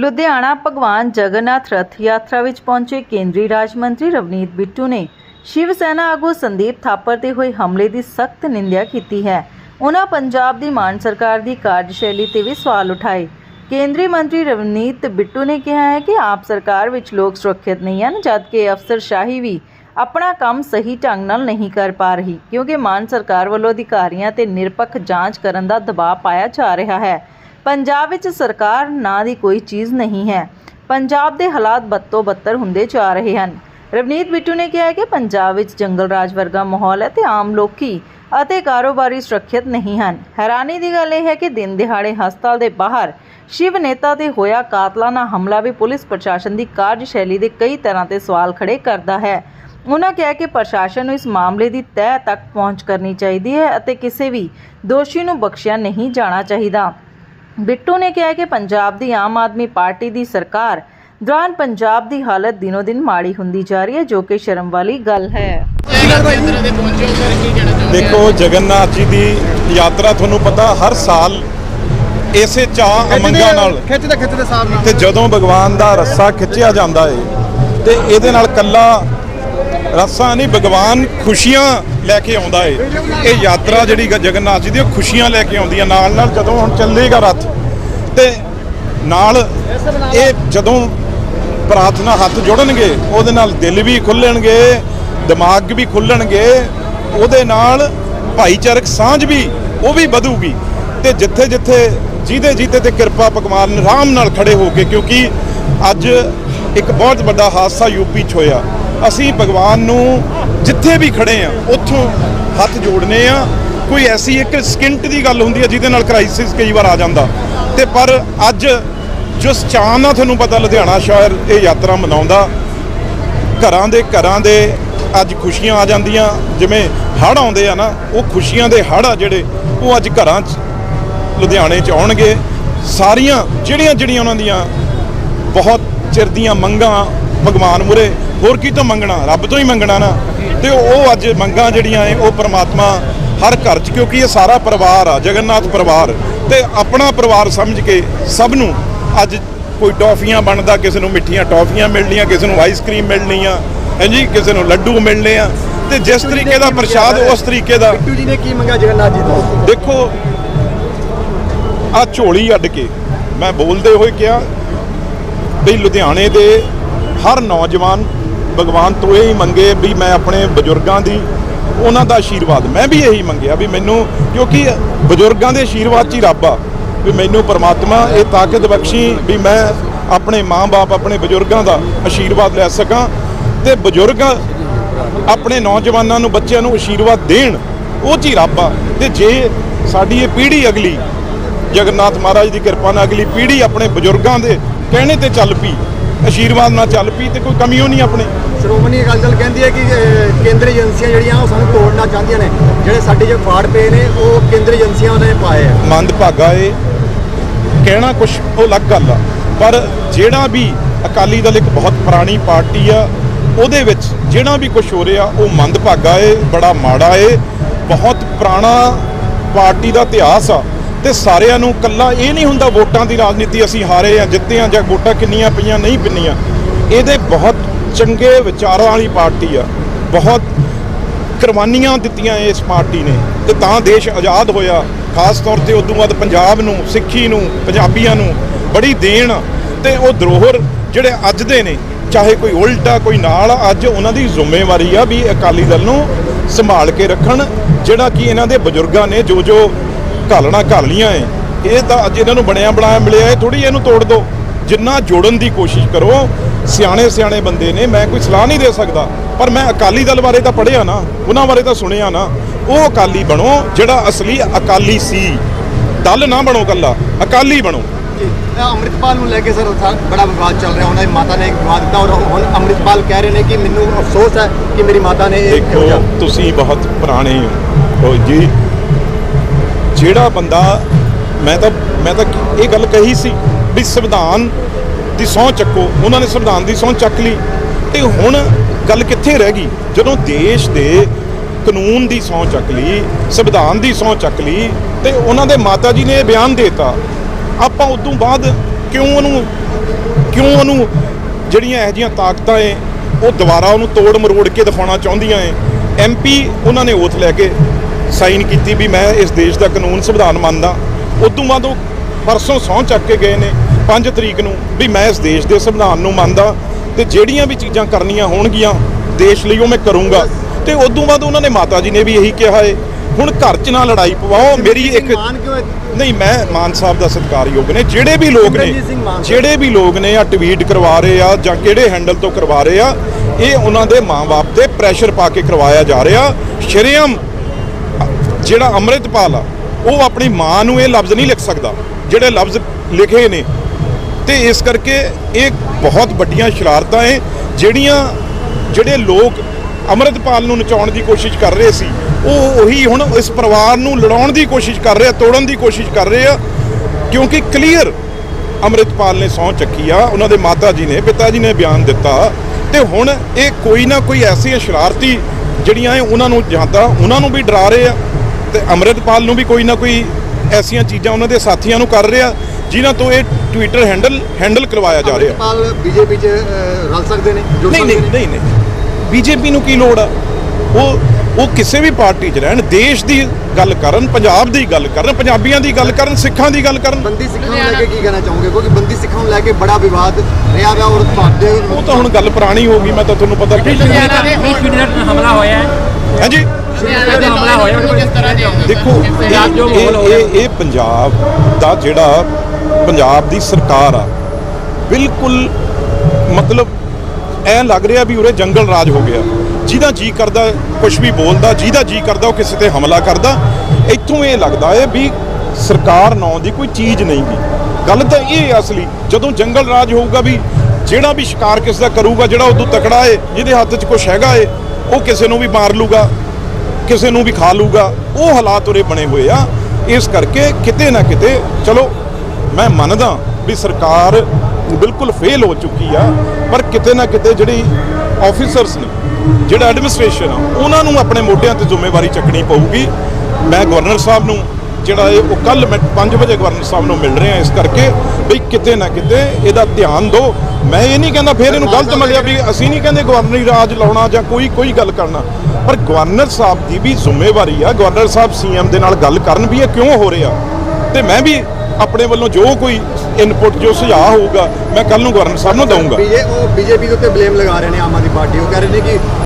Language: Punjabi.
ਲੁਧਿਆਣਾ ਭਗਵਾਨ ਜਗਨਨਾਥ ਰਥ ਯਾਤਰਾ ਵਿੱਚ ਪਹੁੰਚੇ ਕੇਂਦਰੀ ਰਾਜ ਮੰਤਰੀ ਰਵਨੀਤ ਬਿੱਟੂ ਨੇ ਸ਼ਿਵ ਸੈਨਾ ਆਗੂ ਸੰਦੀਪ ਥਾਪਰ ਤੇ ਹੋਏ ਹਮਲੇ ਦੀ ਸਖਤ ਨਿੰਦਿਆ ਕੀਤੀ ਹੈ। ਉਹਨਾਂ ਪੰਜਾਬ ਦੀ ਮਾਨ ਸਰਕਾਰ ਦੀ ਕਾਰਜਸ਼ੈਲੀ ਤੇ ਵੀ ਸਵਾਲ ਉਠਾਏ। ਕੇਂਦਰੀ ਮੰਤਰੀ ਰਵਨੀਤ ਬਿੱਟੂ ਨੇ ਕਿਹਾ ਹੈ ਕਿ ਆਪ ਸਰਕਾਰ ਵਿੱਚ ਲੋਕ ਸੁਰੱਖਿਅਤ ਨਹੀਂ ਹਨ, ਜਦਕਿ ਅਫਸਰਸ਼ਾਹੀ ਵੀ ਆਪਣਾ ਕੰਮ ਸਹੀ ਢੰਗ ਨਾਲ ਨਹੀਂ ਕਰ ਪਾ ਰਹੀ, ਕਿਉਂਕਿ ਮਾਨ ਸਰਕਾਰ ਵੱਲੋਂ ਅਧਿਕਾਰੀਆਂ ਤੇ ਨਿਰਪੱਖ ਜਾਂਚ ਕਰਨ ਦਾ ਦਬਾਅ ਪਾਇਆ ਜਾ ਰਿਹਾ ਹੈ। ਪੰਜਾਬ ਵਿੱਚ ਸਰਕਾਰ ਨਾਂ ਦੀ ਕੋਈ ਚੀਜ਼ ਨਹੀਂ ਹੈ। ਪੰਜਾਬ ਦੇ ਹਾਲਾਤ ਬੱਤੋ ਬੱਤਰ ਹੁੰਦੇ ਜਾ ਰਹੇ ਹਨ। ਰਵਨੀਤ ਬਿੱਟੂ ਨੇ ਕਿਹਾ ਕਿ ਪੰਜਾਬ ਵਿੱਚ ਜੰਗਲ ਰਾਜ ਵਰਗਾ ਮਾਹੌਲ ਹੈ ਤੇ ਆਮ ਲੋਕੀ ਅਤੇ ਕਾਰੋਬਾਰੀ ਸੁਰੱਖਿਅਤ ਨਹੀਂ ਹਨ। ਹੈਰਾਨੀ ਦੀ ਗੱਲ ਇਹ ਹੈ ਕਿ ਦਿਨ ਦਿਹਾੜੇ ਹਸਪਤਾਲ ਦੇ ਬਾਹਰ ਸ਼ਿਵ ਨੇਤਾ ਤੇ ਹੋਇਆ ਕਾਤਲਾਨਾ ਹਮਲਾ ਵੀ ਪੁਲਿਸ ਪ੍ਰਸ਼ਾਸਨ ਦੀ ਕਾਰਜਸ਼ੈਲੀ ਦੇ ਕਈ ਤਰ੍ਹਾਂ ਤੇ ਸਵਾਲ ਖੜੇ ਕਰਦਾ ਹੈ। ਉਹਨਾਂ ਕਿਹਾ ਕਿ ਪ੍ਰਸ਼ਾਸਨ ਨੂੰ ਇਸ ਮਾਮਲੇ ਦੀ ਤਹਿ ਤੱਕ ਪਹੁੰਚ ਕਰਨੀ ਚਾਹੀਦੀ ਹੈ ਅਤੇ ਕਿਸੇ ਵੀ ਦੋਸ਼ੀ ਨੂੰ ਬਖਸ਼ਿਆ ਨਹੀਂ ਜਾਣਾ ਚਾਹੀਦਾ। ਬਿੱਟੂ ਨੇ ਕਿਹਾ ਕਿ ਪੰਜਾਬ ਦੀ ਆਮ ਆਦਮੀ ਪਾਰਟੀ ਦੀ ਸਰਕਾਰ ਦੌਰਾਨ ਪੰਜਾਬ ਦੀ ਹਾਲਤ ਦਿਨੋ ਦਿਨ ਮਾੜੀ ਹੁੰਦੀ ਜਾ ਰਹੀ ਹੈ ਜੋ ਕਿ ਸ਼ਰਮ ਵਾਲੀ ਗੱਲ ਹੈ। ਦੇਖੋ ਜਗਨਨਾਥ ਜੀ ਦੀ ਯਾਤਰਾ ਤੁਹਾਨੂੰ ਪਤਾ ਹਰ ਸਾਲ ਇਸੇ ਚਾਹ ਅਮੰਗਾਂ ਨਾਲ। ਖਿੱਚਦੇ ਖਿੱਚਦੇ ਸਾਹਿਬ ਨਾਲ। ਤੇ ਜਦੋਂ ਭਗਵਾਨ ਦਾ ਰੱਸਾ ਖਿੱਚਿਆ ਜਾਂਦਾ ਏ ਤੇ ਇਹਦੇ ਨਾਲ ਕੱਲਾ ਰਸਾਂ ਨਹੀਂ, ਭਗਵਾਨ ਖੁਸ਼ੀਆਂ ਲੈ ਕੇ ਆਉਂਦਾ ਏ। ਇਹ ਯਾਤਰਾ ਜਿਹੜੀ ਗ- ਜਗਨਨਾਥ ਜੀ ਦੀ, ਉਹ ਖੁਸ਼ੀਆਂ ਲੈ ਕੇ ਆਉਂਦੀ ਆ ਨਾਲ ਨਾਲ ਜਦੋਂ ਹੁਣ ਚੱਲੇਗਾ ਰੱਥ, ਤੇ ਨਾਲ ਇਹ ਜਦੋਂ ਪ੍ਰਾਰਥਨਾ ਹੱਥ ਜੋੜਨਗੇ, ਉਹਦੇ ਨਾਲ ਦਿਲ ਵੀ ਖੁੱਲਣਗੇ, ਦਿਮਾਗ ਵੀ ਖੁੱਲਣਗੇ, ਉਹਦੇ ਨਾਲ ਭਾਈਚਾਰਕ ਸਾਂਝ ਵੀ, ਉਹ ਵੀ ਵਧੂਗੀ। ਤੇ ਜਿੱਥੇ ਜਿੱਥੇ ਜਿਹਦੇ ਜਿਹਦੇ ਤੇ ਕਿਰਪਾ ਭਗਵਾਨ ਆਰਾਮ ਨਾਲ ਖੜੇ ਹੋ ਕੇ, ਕਿਉਂਕਿ ਅੱਜ ਇੱਕ ਬਹੁਤ ਵੱਡਾ ਹਾਦਸਾ ਯੂਪੀ 'ਚ ਹੋਇਆ। ਅਸੀਂ ਭਗਵਾਨ ਨੂੰ ਜਿੱਥੇ ਵੀ ਖੜੇ ਆ, ਉੱਥੋਂ ਹੱਥ ਜੋੜਨੇ ਆ। ਕੋਈ ਐਸੀ ਇੱਕ ਸਕਿੰਟ ਦੀ ਗੱਲ ਹੁੰਦੀ ਹੈ ਜਿਹਦੇ ਨਾਲ ਕ੍ਰਾਈਸਿਸ ਕਈ ਵਾਰ ਆ ਜਾਂਦਾ। ਤੇ ਪਰ ਅੱਜ ਜਿਸ ਚਾਅ ਨਾਲ ਤੁਹਾਨੂੰ ਪਤਾ ਲੁਧਿਆਣਾ ਸ਼ਹਿਰ ਇਹ ਯਾਤਰਾ ਮਨਾਉਂਦਾ, ਘਰਾਂ ਦੇ ਘਰਾਂ ਦੇ ਅੱਜ ਖੁਸ਼ੀਆਂ ਆ ਜਾਂਦੀਆਂ। ਜਿਵੇਂ ਹੜ੍ਹ ਆਉਂਦੇ ਆ ਨਾ, ਉਹ ਖੁਸ਼ੀਆਂ ਦੇ ਹੜ੍ਹ ਆ ਜਿਹੜੇ, ਉਹ ਅੱਜ ਘਰਾਂ 'ਚ, ਲੁਧਿਆਣੇ 'ਚ ਆਉਣਗੇ। ਸਾਰੀਆਂ ਜਿਹੜੀਆਂ ਜਿਹੜੀਆਂ ਉਹਨਾਂ ਦੀਆਂ ਬਹੁਤ ਚਿਰ ਦੀਆਂ ਮੰਗਾਂ ਭਗਵਾਨ ਮੁਰੇ ਹੋਰ ਕੀ ਤੋਂ ਮੰਗਣਾ? ਰੱਬ ਤੋਂ ਹੀ ਮੰਗਣਾ ਨਾ। ਤੇ ਉਹ ਅੱਜ ਮੰਗਾਂ ਜਿਹੜੀਆਂ ਐ ਉਹ ਪ੍ਰਮਾਤਮਾ ਹਰ ਘਰ 'ਚ ਕਿਉਂਕਿ ਇਹ ਸਾਰਾ ਪਰਿਵਾਰ ਆ ਜਗਨਨਾਥ ਪਰਿਵਾਰ। ਤੇ ਆਪਣਾ ਪਰਿਵਾਰ ਸਮਝ ਕੇ ਸਭ ਨੂੰ ਅੱਜ ਕੋਈ ਟੌਫੀਆਂ ਬਣਦਾ ਕਿਸੇ ਨੂੰ ਮਿੱਠੀਆਂ ਟੌਫੀਆਂ ਮਿਲਣੀਆਂ ਕਿਸੇ ਨੂੰ ਆਈਸਕ੍ਰੀਮ ਮਿਲਣੀ ਆ ਹਾਂਜੀ? ਕਿਸੇ ਨੂੰ ਲੱਡੂ ਮਿਲਣੇ ਆ। ਤੇ ਜਿਸ ਤਰੀਕੇ ਦਾ ਪ੍ਰਸ਼ਾਦ ਉਸ ਤਰੀਕੇ ਦਾ ਬਿੱਟੂ ਜੀ ਨੇ ਕੀ ਮੰਗਿਆ ਜਗਨਨਾਥ ਜੀ ਤੋਂ? ਦੇਖੋ ਆ ਝੋਲੀ ਅੱਡ ਕੇ ਮੈਂ ਬੋਲਦੇ ਹੋਏ ਕਿਹਾ ਵੀ ਲੁਧਿਆਣੇ ਦੇ ਹਰ ਨੌਜਵਾਨ ਭਗਵਾਨ ਤੋਂ ਇਹ ਹੀ ਮੰਗੇ ਵੀ ਮੈਂ ਆਪਣੇ ਬਜ਼ੁਰਗਾਂ ਦੀ ਉਹਨਾਂ ਦਾ ਆਸ਼ੀਰਵਾਦ ਮੈਂ ਵੀ ਇਹੀ ਮੰਗਿਆ ਵੀ ਮੈਨੂੰ, ਕਿਉਂਕਿ ਬਜ਼ੁਰਗਾਂ ਦੇ ਆਸ਼ੀਰਵਾਦ 'ਚ ਹੀ ਰੱਬ ਆ, ਵੀ ਮੈਨੂੰ ਪਰਮਾਤਮਾ ਇਹ ਤਾਕਤ ਬਖਸ਼ੀ ਵੀ ਮੈਂ ਆਪਣੇ ਮਾਂ-ਬਾਪ, ਆਪਣੇ ਬਜ਼ੁਰਗਾਂ ਦਾ ਆਸ਼ੀਰਵਾਦ ਲੈ ਸਕਾਂ ਤੇ ਬਜ਼ੁਰਗ ਆਪਣੇ ਨੌਜਵਾਨਾਂ ਨੂੰ, ਬੱਚਿਆਂ ਨੂੰ ਆਸ਼ੀਰਵਾਦ ਦੇਣ, ਉਹ 'ਚ ਹੀ ਰੱਬ ਆ। ਤੇ ਜੇ ਸਾਡੀ ਇਹ ਪੀੜ੍ਹੀ ਅਗਲੀ, ਜਗਨਨਾਥ ਮਹਾਰਾਜ ਦੀ ਕਿਰਪਾ ਨਾਲ ਅਗਲੀ ਪੀੜ੍ਹੀ ਆਪਣੇ ਬਜ਼ੁਰਗਾਂ ਦੇ ਕਹਿਣੇ ਤੇ ਚੱਲ ਪਈ ਆਸ਼ੀਰਵਾਦ ਨਾਲ ਚੱਲ ਪਈ ਤੇ ਕੋਈ ਕਮੀ ਉਹ ਨਹੀਂ ਆਪਣੇ। ਸ਼੍ਰੋਮਣੀ ਅਕਾਲੀ ਦਲ ਕਹਿੰਦੀ ਹੈ ਕਿ ਕੇਂਦਰੀ ਏਜੰਸੀਆਂ ਜਿਹੜੀਆਂ ਉਹ ਸਾਨੂੰ ਤੋੜਨਾ ਚਾਹੁੰਦੀਆਂ ਨੇ। ਜਿਹੜੇ ਸਾਡੇ ਜੋ ਫਾੜ ਪਏ ਨੇ ਉਹ ਕੇਂਦਰੀ ਏਜੰਸੀਆਂ ਨੇ ਪਾਏ ਆ। ਮੰਦ ਭਾਗਾ ਏ। ਕਹਿਣਾ ਕੁਛ ਉਹ ਅਲੱਗ ਗੱਲ ਆ। ਪਰ ਜਿਹੜਾ ਵੀ ਅਕਾਲੀ ਦਲ ਇੱਕ ਬਹੁਤ ਪੁਰਾਣੀ ਪਾਰਟੀ ਆ ਉਹਦੇ ਵਿੱਚ ਜਿਹੜਾ ਵੀ ਕੁਝ ਹੋ ਰਿਹਾ ਉਹ ਮੰਦ ਭਾਗਾ ਏ ਬੜਾ ਮਾੜਾ ਏ। ਬਹੁਤ ਪੁਰਾਣਾ ਪਾਰਟੀ ਦਾ ਇਤਿਹਾਸ ਆ। ਤੇ ਸਾਰਿਆਂ ਨੂੰ ਕੱਲਾ ਇਹ ਨਹੀਂ ਹੁੰਦਾ ਵੋਟਾਂ ਦੀ ਰਾਜਨੀਤੀ ਅਸੀਂ ਹਾਰੇ ਆ ਜਿੱਤੇ ਆ ਜਾਂ ਵੋਟਾਂ ਕਿੰਨੀਆਂ ਪਈਆਂ ਨਹੀਂ ਪਿੰਨੀਆਂ ਇਹਦੇ ਬਹੁਤ ਚੰਗੇ ਵਿਚਾਰਾਂ ਵਾਲੀ ਪਾਰਟੀ ਆ ਬਹੁਤ ਕੁਰਬਾਨੀਆਂ ਦਿੱਤੀਆਂ ਇਸ ਪਾਰਟੀ ਨੇ ਤੇ ਤਾਂ ਦੇਸ਼ ਆਜ਼ਾਦ ਹੋਇਆ ਖਾਸ ਤੌਰ ਤੇ ਉਦੋਂ ਬਾਅਦ ਪੰਜਾਬ ਨੂੰ ਸਿੱਖੀ ਨੂੰ ਪੰਜਾਬੀਆਂ ਨੂੰ ਬੜੀ ਦੇਣ ਆ। ਤੇ ਉਹ ਧਰੋਹਰ ਜਿਹੜੇ ਅੱਜ ਦੇ ਨੇ ਚਾਹੇ ਕੋਈ ਉਲਟਾ ਕੋਈ ਨਾਲ ਆ, ਅੱਜ ਉਹਨਾਂ ਦੀ ਜ਼ਿੰਮੇਵਾਰੀ ਆ ਵੀ ਅਕਾਲੀ ਦਲ ਨੂੰ ਸੰਭਾਲ ਕੇ ਰੱਖਣ ਜਿਹੜਾ ਕਿ ਇਹਨਾਂ ਦੇ ਬਜ਼ੁਰਗਾਂ ਨੇ ਜੋ ਜੋ ਘਾਲਣਾ ਘਾਲ ਲੀਆਂ ਏ। ਇਹ ਤਾਂ ਅੱਜ ਇਹਨਾਂ ਨੂੰ ਬਣਿਆ ਬਣਾਇਆ ਮਿਲਿਆ ਇਹ ਥੋੜੀ ਇਹਨੂੰ ਤੋੜ ਦਿਓ ਜਿੰਨਾ ਜੋੜਨ ਦੀ ਕੋਸ਼ਿਸ਼ ਕਰੋ ਸਿਆਣੇ ਸਿਆਣੇ ਬੰਦੇ ਨੇ ਮੈਂ ਕੋਈ ਸਲਾਹ ਨਹੀਂ ਦੇ ਸਕਦਾ। ਪਰ ਮੈਂ ਅਕਾਲੀ ਦਲ ਬਾਰੇ ਤਾਂ ਪੜ੍ਹਿਆ ਨਾ ਉਹਨਾਂ ਬਾਰੇ ਤਾਂ ਸੁਣਿਆ ਨਾ। ਉਹ ਅਕਾਲੀ ਬਣੋ ਜਿਹੜਾ ਅਸਲੀ ਅਕਾਲੀ ਸੀ। ਦਲ ਨਾ ਬਣੋ ਕੱਲਾ ਅਕਾਲੀ ਬਣੋ। ਅੰਮ੍ਰਿਤਪਾਲ ਨੂੰ ਲੈ ਕੇ ਸਰ ਉੱਥਾ ਬੜਾ ਵਿਵਾਦ ਚੱਲ ਰਿਹਾ ਉਹਨਾਂ ਦੀ ਮਾਤਾ ਨੇ ਇੱਕ ਵਿਵਾਦ ਦਿੱਤਾ। ਔਰ ਹੁਣ ਅੰਮ੍ਰਿਤਪਾਲ ਕਹਿ ਰਹੇ ਨੇ ਕਿ ਮੈਨੂੰ ਅਫਸੋਸ ਹੈ ਕਿ ਮੇਰੀ ਮਾਤਾ ਨੇ ਇਹ ਦੇਖੋ ਕਿਹਾ। ਤੁਸੀਂ ਬਹੁਤ ਪੁਰਾਣੇ ਹੋ। ਜੀ ਜਿਹੜਾ ਬੰਦਾ ਮੈਂ ਤਾਂ ਮੈਂ ਤਾਂ ਇਹ ਗੱਲ ਕਹੀ ਸੀ ਵੀ ਸੰਵਿਧਾਨ ਦੀ ਸਹੁੰ ਚੱਕੋ, ਉਹਨਾਂ ਨੇ ਸੰਵਿਧਾਨ ਦੀ ਸਹੁੰ ਚੱਕ ਲਈ। ਤੇ ਹੁਣ ਗੱਲ ਕਿੱਥੇ ਰਹਿ ਗਈ? ਜਦੋਂ ਦੇਸ਼ ਦੇ ਕਾਨੂੰਨ ਦੀ ਸਹੁੰ ਚੱਕ ਲਈ, ਸੰਵਿਧਾਨ ਦੀ ਸਹੁੰ ਚੱਕ ਲਈ, ਤੇ ਉਹਨਾਂ ਦੇ ਮਾਤਾ ਜੀ ਨੇ ਇਹ ਬਿਆਨ ਦੇਤਾ। ਆਪਾਂ ਉਦੋਂ ਬਾਅਦ ਕਿਉਂ ਉਹਨੂੰ ਕਿਉਂ ਉਹਨੂੰ ਜਿਹੜੀਆਂ ਇਹੋ ਜਿਹੀਆਂ ਤਾਕਤਾਂ ਏ, ਉਹ ਦੁਬਾਰਾ ਉਹਨੂੰ ਤੋੜ ਮਰੋੜ ਕੇ ਦਿਖਾਉਣਾ ਚਾਹੁੰਦੀਆਂ ਏ? ਐਮਪੀ ਉਹਨਾਂ ਨੇ ਓਥ ਲੈ ਕੇ ਸਾਈਨ ਕੀਤੀ ਵੀ ਮੈਂ ਇਸ ਦੇਸ਼ ਦਾ ਕਾਨੂੰਨ ਸੰਵਿਧਾਨ ਮੰਨਦਾ ਉਦੋਂ ਬਾਅਦ ਉਹ ਪਰਸੋਂ ਸਹੁੰ ਚੱਕ ਕੇ ਗਏ ਨੇ 5 ਤਰੀਕ ਨੂੰ ਵੀ ਮੈਂ ਇਸ ਦੇਸ਼ ਦੇ ਸੰਵਿਧਾਨ ਨੂੰ ਮੰਨਦਾ ਤੇ ਜਿਹੜੀਆਂ ਵੀ ਚੀਜ਼ਾਂ ਕਰਨੀਆਂ ਹੋਣਗੀਆਂ ਦੇਸ਼ ਲਈ ਉਹ ਮੈਂ ਕਰੂੰਗਾ ਤੇ ਉਦੋਂ ਬਾਅਦ ਉਹਨਾਂ ਨੇ ਮਾਤਾ ਜੀ ਨੇ ਵੀ ਇਹੀ ਕਿਹਾ ਏ ਹੁਣ ਘਰ 'ਚ ਨਾ ਲੜਾਈ ਪਵਾਓ ਮੇਰੀ ਇੱਕ? ਨਹੀਂ ਮੈਂ ਮਾਨ ਸਾਹਿਬ ਦਾ ਸਤਿਕਾਰਯੋਗ ਨੇ ਜਿਹੜੇ ਵੀ ਲੋਕ ਨੇ। ਜਿਹੜੇ ਵੀ ਲੋਕ ਨੇ ਆ ਟਵੀਟ ਕਰਵਾ ਰਹੇ ਆ ਜਾਂ ਕਿਹੜੇ ਹੈਂਡਲ ਤੋਂ ਕਰਵਾ ਰਹੇ ਆ ਇਹ ਉਹਨਾਂ ਦੇ ਮਾਂ-ਬਾਪ ਤੇ ਪ੍ਰੈਸ਼ਰ ਪਾ ਕੇ ਕਰਵਾਇਆ ਜਾ ਰਿਹਾ ਸ਼ਰੇਆਮ ਜਿਹੜਾ ਅੰਮ੍ਰਿਤਪਾਲ ਆ, ਉਹ ਆਪਣੀ ਮਾਂ ਨੂੰ ਇਹ ਲਫ਼ਜ਼ ਨਹੀਂ ਲਿਖ ਸਕਦਾ, ਜਿਹੜੇ ਲਫ਼ਜ਼ ਲਿਖੇ ਨੇ। ਤੇ ਇਸ ਕਰਕੇ ਇਹ ਬਹੁਤ ਵੱਡੀਆਂ ਸ਼ਰਾਰਤਾਂ ਏ ਜਿਹੜੀਆਂ ਜਿਹੜੇ ਲੋਕ ਅੰਮ੍ਰਿਤਪਾਲ ਨੂੰ ਨਚਾਉਣ ਦੀ ਕੋਸ਼ਿਸ਼ ਕਰ ਰਹੇ ਸੀ, ਉਹ ਉਹੀ ਹੁਣ ਇਸ ਪਰਿਵਾਰ ਨੂੰ ਲੜਾਉਣ ਦੀ ਕੋਸ਼ਿਸ਼ ਕਰ ਰਹੇ ਆ, ਤੋੜਨ ਦੀ ਕੋਸ਼ਿਸ਼ ਕਰ ਰਹੇ ਆ, ਕਿਉਂਕਿ ਕਲੀਅਰ ਅੰਮ੍ਰਿਤਪਾਲ ਨੇ ਸਹੁੰ ਚੱਕੀ ਆ, ਉਹਨਾਂ ਦੇ ਮਾਤਾ ਜੀ ਨੇ, ਪਿਤਾ ਜੀ ਨੇ ਬਿਆਨ ਦਿੱਤਾ। ਤੇ ਹੁਣ ਇਹ ਕੋਈ ਨਾ ਕੋਈ ਐਸੀ ਸ਼ਰਾਰਤੀ ਜਿਹੜੀਆਂ ਇਹ ਉਹਨਾਂ ਨੂੰ ਜਾਂਦਾ ਉਹਨਾਂ ਨੂੰ ਵੀ ਡਰਾ ਰਹੇ ਆ ਤੇ ਅੰਮ੍ਰਿਤਪਾਲ ਨੂੰ ਵੀ ਕੋਈ ਨਾ ਕੋਈ ਐਸੀਆਂ ਚੀਜ਼ਾਂ ਉਹਨਾਂ ਦੇ ਸਾਥੀਆਂ ਨੂੰ ਕਰ ਰਿਹਾ ਜਿਨ੍ਹਾਂ ਤੋਂ ਇਹ ਟਵਿੱਟਰ ਹੈਂਡਲ ਹੈਂਡਲ ਕਰਵਾਇਆ ਜਾ ਰਿਹਾ। ਅੰਮ੍ਰਿਤਪਾਲ ਬੀਜੇਪੀ 'ਚ ਰਲ ਸਕਦੇ ਨੇ ਜੁੜ ਨਹੀਂ ਸਕਦੇ ਨਹੀਂ ਨੇ? ਨਹੀਂ ਨਹੀਂ। ਬੀਜੇਪੀ ਨੂੰ ਕੀ ਲੋੜ ਆ? ਉਹ ਉਹ ਕਿਸੇ ਵੀ ਪਾਰਟੀ 'ਚ ਰਹਿਣ ਦੇਸ਼ ਦੀ ਗੱਲ ਕਰਨ ਪੰਜਾਬ ਦੀ ਗੱਲ ਕਰਨ ਪੰਜਾਬੀਆਂ ਦੀ ਗੱਲ ਕਰਨ ਸਿੱਖਾਂ ਦੀ ਗੱਲ ਕਰਨ। ਬੰਦੀ ਸਿੱਖਾਂ ਨੂੰ ਲੈ ਕੇ ਕੀ ਕਹਿਣਾ ਚਾਹੋਗੇ? ਕਿਉਂਕਿ ਬੰਦੀ ਸਿੱਖਾਂ ਨੂੰ ਲੈ ਕੇ ਬੜਾ ਵਿਵਾਦ ਰਿਹਾ ਵਾ ਔਰ ਤੁਹਾਡੇ ਉਹ ਤਾਂ ਹੁਣ ਗੱਲ ਪੁਰਾਣੀ ਹੋ ਗਈ ਮੈਂ ਤਾਂ ਤੁਹਾਨੂੰ ਪਤਾ ਲੁਧਿਆਣਾ ਦੇ ਹਸਪੀਟਲ ਤੇ ਹਮਲਾ ਹੋਇਆ ਹੈ। ਹਾਂਜੀ। ਦੇਖੋ, ਇਹ ਇਹ ਇਹ ਪੰਜਾਬ ਦਾ ਜਿਹੜਾ ਪੰਜਾਬ ਦੀ ਸਰਕਾਰ ਆ, ਬਿਲਕੁਲ ਮਤਲਬ ਐ ਲੱਗ ਰਿਹਾ ਵੀ ਉਰੇ ਜੰਗਲ ਰਾਜ ਹੋ ਗਿਆ। ਜਿਹਦਾ ਜੀ ਕਰਦਾ ਕੁਝ ਵੀ ਬੋਲਦਾ, ਜਿਹਦਾ ਜੀ ਕਰਦਾ, ਉਹ ਕਿਸੇ ਤੇ ਹਮਲਾ ਕਰਦਾ। ਇੱਥੋਂ ਇਹ ਲੱਗਦਾ ਹੈ ਵੀ ਸਰਕਾਰ ਨਾਂ ਦੀ ਕੋਈ ਚੀਜ਼ ਨਹੀਂ ਗੀ। ਗੱਲ ਤਾਂ ਇਹ ਅਸਲੀ, ਜਦੋਂ ਜੰਗਲ ਰਾਜ ਹੋਊਗਾ ਵੀ ਜਿਹੜਾ ਵੀ ਸ਼ਿਕਾਰ ਕਿਸ ਦਾ ਕਰੂਗਾ, ਜਿਹੜਾ ਉਦੋਂ ਤਕੜਾ ਏ ਜਿਹਦੇ ਹੱਥ 'ਚ ਕੁਝ ਹੈਗਾ ਏ ਉਹ ਕਿਸੇ ਨੂੰ ਵੀ ਮਾਰ ਲੂਗਾ। ਕਿਸੇ ਨੂੰ ਵੀ ਖਾ ਲੂਗਾ, ਉਹ ਹਾਲਾਤ ਉਰੇ ਬਣੇ ਹੋਏ ਆ। ਇਸ ਕਰਕੇ ਕਿਤੇ ਨਾ ਕਿਤੇ, ਚਲੋ, ਮੈਂ ਮੰਨਦਾ ਵੀ ਸਰਕਾਰ ਬਿਲਕੁਲ ਫੇਲ ਹੋ ਚੁੱਕੀ ਆ, ਪਰ ਕਿਤੇ ਨਾ ਕਿਤੇ ਜਿਹੜੀ ਆਫੀਸਰਸ ਨੇ, ਜਿਹੜਾ ਐਡਮਿਨਿਸਟ੍ਰੇਸ਼ਨ ਆ, ਉਹਨਾਂ ਨੂੰ ਆਪਣੇ ਮੋਢਿਆਂ ਤੇ ਜ਼ਿੰਮੇਵਾਰੀ ਚੱਕਣੀ ਪਊਗੀ। ਮੈਂ ਗਵਰਨਰ ਸਾਹਿਬ ਨੂੰ ਜਿਹੜਾ ਇਹ ਉਹ ਕੱਲ ਮੈਂ 5 ਵਜੇ ਗਵਰਨਰ ਸਾਹਿਬ ਨੂੰ ਮਿਲ ਰਿਹਾ ਇਸ ਕਰਕੇ ਵੀ ਕਿਤੇ ਨਾ ਕਿਤੇ ਇਹਦਾ ਧਿਆਨ ਦਿਓ। ਮੈਂ ਇਹ ਨਹੀਂ ਕਹਿੰਦਾ ਫੇਰ ਇਹਨੂੰ ਗਲਤ ਮਲਿਆ ਵੀ ਅਸੀਂ ਨਹੀਂ ਕਹਿੰਦੇ ਗਵਰਨਰੀ ਰਾਜ ਲਾਉਣਾ ਜਾਂ ਕੋਈ ਕੋਈ ਗੱਲ ਕਰਨਾ। ਪਰ ਗਵਰਨਰ ਸਾਹਿਬ ਦੀ ਵੀ ਜ਼ਿੰਮੇਵਾਰੀ ਆ। ਗਵਰਨਰ ਸਾਹਿਬ ਸੀਐਮ ਦੇ ਨਾਲ ਗੱਲ ਕਰਨ ਵੀ ਇਹ ਕਿਉਂ ਹੋ ਰਿਹਾ? ਤੇ ਮੈਂ ਵੀ ਆਪਣੇ ਵੱਲੋਂ ਜੋ ਕੋਈ ਇਨਪੁਟ ਜੋ ਸੁਝਾਅ ਹੋਊਗਾ ਮੈਂ ਕੱਲ ਨੂੰ ਗਵਰਨਰ ਸਾਹਿਬ ਨੂੰ ਦਊਂਗਾ। ਬੀਜੇਪੀ ਦੇ ਉੱਤੇ ਬਲੇਮ ਲਗਾ ਰਹੇ ਨੇ ਆਮ ਆਦਮੀ ਪਾਰਟੀ। ਉਹ ਕਹਿ ਰਹੇ ਨੇ ਕਿ